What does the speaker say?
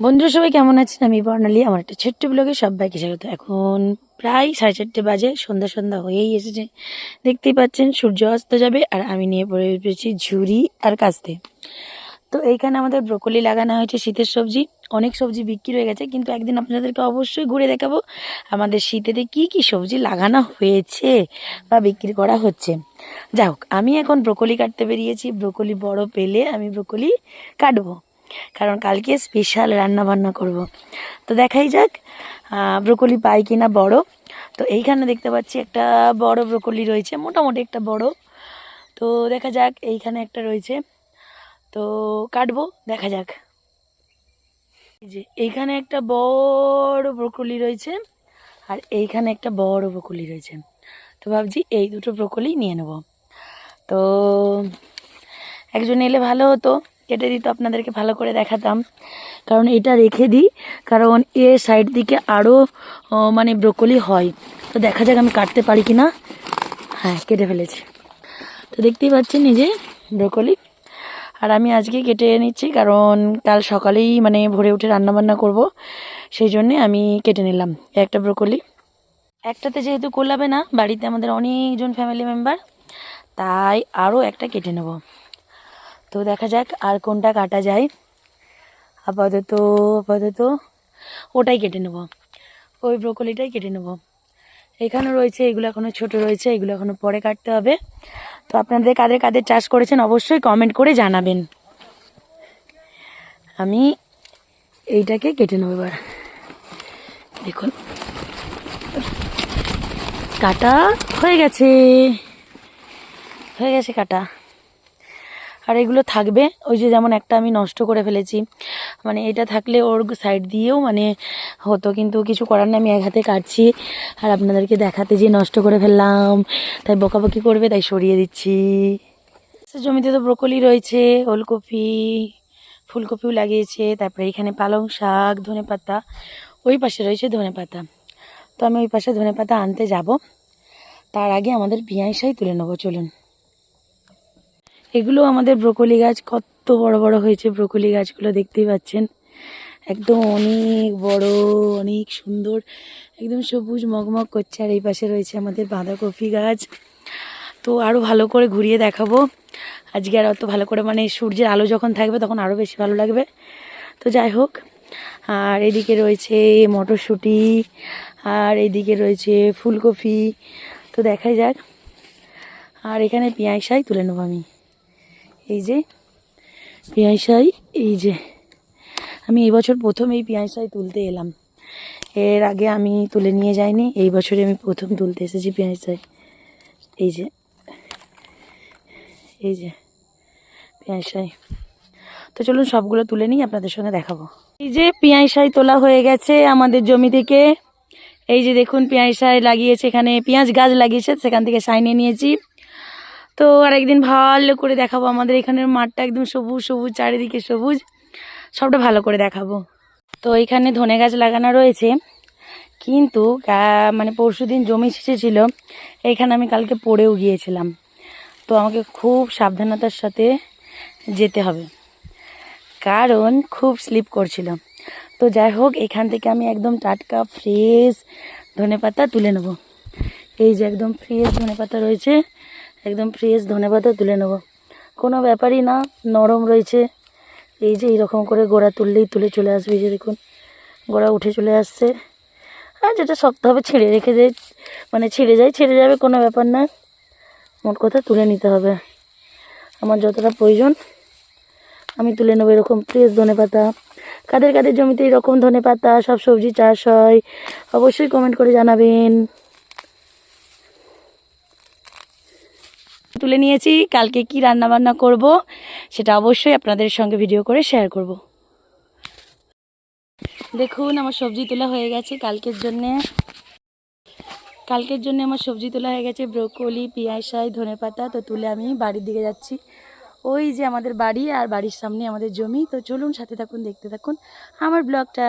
বন্ধুরা, সবাই কেমন আছেন? আমি বর্ণালী। আমার একটা ছোট্ট ব্লগে সবাইকে স্বাগত। এখন প্রায় সাড়ে চারটে বাজে, সন্ধ্যা সন্ধ্যা হয়েই এসেছে। দেখতেই পাচ্ছেন, সূর্য অস্ত যাবে আর আমি নিয়ে পড়ে পেয়েছি ঝুড়ি আর কাস্তে। তো এইখানে আমাদের ব্রোকলি লাগানো হয়েছে শীতের সবজি। অনেক সবজি বিক্রি হয়ে গেছে, কিন্তু একদিন আপনাদেরকে অবশ্যই ঘুরে দেখাবো আমাদের শীতেতে কি কি সবজি লাগানো হয়েছে বা বিক্রি করা হচ্ছে। যাই হোক, আমি এখন ব্রোকলি কাটতে বেরিয়েছি। ব্রোকলি বড় পেলে আমি ব্রোকলি কাটবো। কারণ কালকে স্পেশাল রান্না বান্না করব। তো দেখাই যাক ব্রোকলি পাই কিনা বড়। তো এইখানে দেখতে পাচ্ছি একটা বড় ব্রোকলি রয়েছে, মোটামুটি একটা বড়। তো দেখা যাক, এইখানে একটা রয়েছে। তো কাটবো, দেখা যাক। যে, এইখানে একটা বড় ব্রোকলি রয়েছে আর এইখানে একটা বড় ব্রোকলি রয়েছে। তো ভাবছি এই দুটো ব্রোকলি নিয়ে নেব। তো একজন এলে ভালো হতো। কেটে দিত, আপনাদেরকে ভালো করে দেখাতাম। কারণ এটা রেখে দিই, কারণ এ সাইড দিকে আরও মানে ব্রোকলি হয়। তো দেখা যাক আমি কাটতে পারি কি না হ্যাঁ কেটে ফেলেছি। তো দেখতেই পাচ্ছি যে ব্রোকলি। আর আমি আজকে কেটে নিচ্ছি, কারণ কাল সকালেই মানে ভোরে উঠে রান্নাবান্না করব। সেই জন্যে আমি কেটে নিলাম একটা ব্রোকলি। একটাতে যেহেতু কোলাবে না, বাড়িতে আমাদের অনেকজন ফ্যামিলি মেম্বার তাই আরও একটা কেটে নেব। তো দেখা যাক আর কোনটা কাটা যায়। আপাতত আপাতত ওটাই কেটে নেব। ওই ব্রোকলিটাই কেটে নেব। এখানে রয়েছে, এগুলো এখনও ছোট রয়েছে, এগুলো এখনও পরে কাটতে হবে। তো আপনাদের কাদের কাদের চাষ করেছেন অবশ্যই কমেন্ট করে জানাবেন। আমি এইটাকে কেটে নেব এবার। দেখুন। কাটা হয়ে গেছে। হয়ে গেছে কাটা। আর এগুলো থাকবে। ওই যে যেমন একটা আমি নষ্ট করে ফেলেছি। মানে এটা থাকলে ওর সাইড দিয়েও মানে হতো, কিন্তু কিছু করার নেই, আমি এক হাতে কাটছি। আর আপনাদেরকে দেখাতে যে নষ্ট করে ফেললাম, তাই বকাবকি করবে, তাই সরিয়ে দিচ্ছি। জমিতে তো ব্রোকলি রয়েছে, ওলকপি, ফুলকপিও লাগিয়েছে, তারপরে এখানে পালং শাক, ধনে পাতা, ওই পাশে রয়েছে ধনে পাতা। তো আমি ওই পাশে ধনে পাতা আনতে যাব। তার আগে আমাদের পিঁয়াজটাই তুলে নেব, চলুন। এগুলো আমাদের ব্রোকলি গাছ, কত বড় বড় হয়েছে ব্রোকলি গাছগুলো দেখতেই পাচ্ছেন। একদম অনেক বড়, অনেক সুন্দর, একদম সবুজ মগমগ করছে। আর এই পাশে রয়েছে আমাদের বাঁধাকপি গাছ। তো আরও ভালো করে ঘুরিয়ে দেখাবো। আজকে আর অত ভালো করে মানে সূর্যের আলো যখন থাকবে তখন আরও বেশি ভালো লাগবে। তো যাই হোক, আর এদিকে রয়েছে মটরশুঁটি, আর এদিকে রয়েছে ফুলকপি। তো দেখাই যাক। আর এখানে পেঁয়াজ শাই তুলে নেব আমি। এই যে পেঁয়াজ শাই এই যে আমি এই বছর প্রথম এই পেঁয়াজ শাই তুলতে এলাম। এর আগে আমি তুলে নিয়ে যাইনি, এই বছরে আমি প্রথম তুলতে এসেছি পেঁয়াজ শাই এই যে এই যে পেঁয়াজ শাই তো চলুন সবগুলো তুলে নিই, আপনাদের সঙ্গে দেখাবো। এই যে পেঁয়াজ শাই তোলা হয়ে গেছে আমাদের জমি থেকে। এই যে দেখুন পেঁয়াজ শাই লাগিয়েছে, এখানে পেঁয়াজ গাছ লাগিয়েছে, সেখান থেকে সাইনে নিয়েছি। তো আরেকদিন ভালো করে দেখাবো। আমাদের এখানের মাঠটা একদম সবুজ সবুজ, চারিদিকে সবুজ। সবটা ভালো করে দেখাবো। তো এখানে ধনে গাছ লাগানো রয়েছে। কিন্তু মানে পরশু দিন জমি ছিল এখানে আমি কালকে পড়েও গিয়েছিলাম। তো আমাকে খুব সাবধানতার সাথে যেতে হবে। কারণ খুব স্লিপ করছিল। তো যাই হোক, এখান থেকে আমি একদম টাটকা, ফ্রেশ ধনেপাতা তুলে নেব। এই যে একদম ফ্রেশ ধনেপাতা রয়েছে। একদম ফ্রেশ ধনেপাতা তুলে নেব। কোনো ব্যাপারই না, নরম রয়েছে। এই যে এইরকম করে গোড়া তুললেই তুলে চলে আসবে যে দেখুন, গোড়া উঠে চলে আসছে। আর যেটা শক্ত হবে ছিঁড়ে রেখে দেয় মানে ছিঁড়ে যায়, ছিঁড়ে যাবে, কোনো ব্যাপার না। মোট কথা তুলে নিতে হবে। আমার যতটা প্রয়োজন, আমি তুলে নেব এরকম ফ্রেশ ধনে পাতা। কাদের কাদের জমিতে এরকম ধনে পাতা, সব সবজি চাষ হয়, অবশ্যই কমেন্ট করে জানাবেন। তুলে নিয়েছি। কালকে কি রান্না বান্না করব সেটা অবশ্যই আপনাদের সঙ্গে ভিডিও করে শেয়ার করব। দেখুন, আমার সবজি তোলা হয়ে গেছে কালকের জন্যে। কালকের জন্য আমার সবজি তোলা হয়ে গেছে ব্রোকলি, পেঁয়াজ, শাই, ধনে পাতা। তো তুলে আমি বাড়ির দিকে যাচ্ছি। ওই যে আমাদের বাড়ি আর বাড়ির সামনে আমাদের জমি। তো চলুন সাথে থাকুন, দেখতে থাকুন আমার ব্লগটা।